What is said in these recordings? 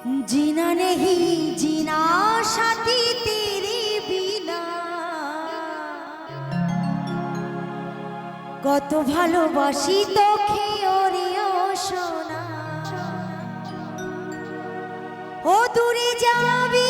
জিনা নেহি জিনা সাথী তেরি বিনা। কত ভালোবাসি তোকে ওরিও সোনা ও দূরে যাবি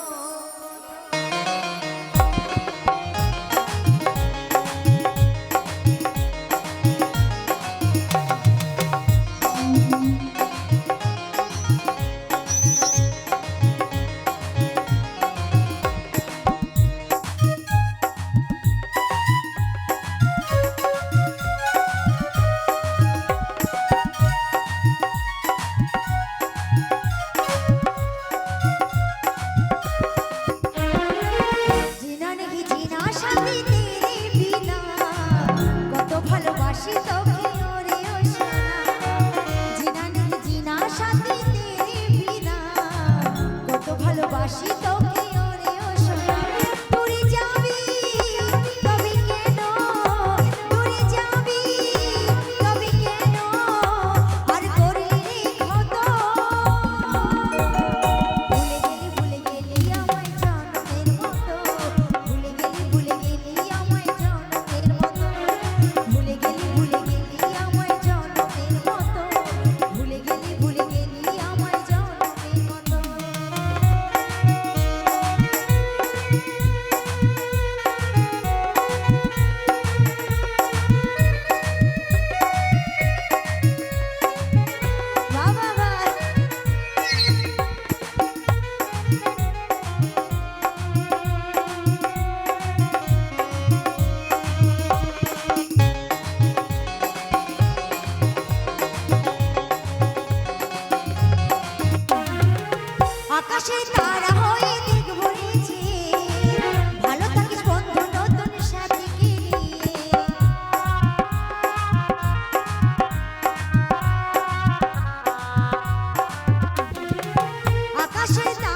আকাশে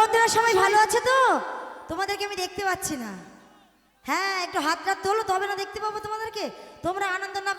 বন্ধুরা সবাই ভালো আছে তো? তোমাদেরকে আমি দেখতে পাচ্ছি না। হ্যাঁ একটু হাত রাখতে হলো তবে না দেখতে পাবো তোমাদেরকে। তোমরা আনন্দ না করলে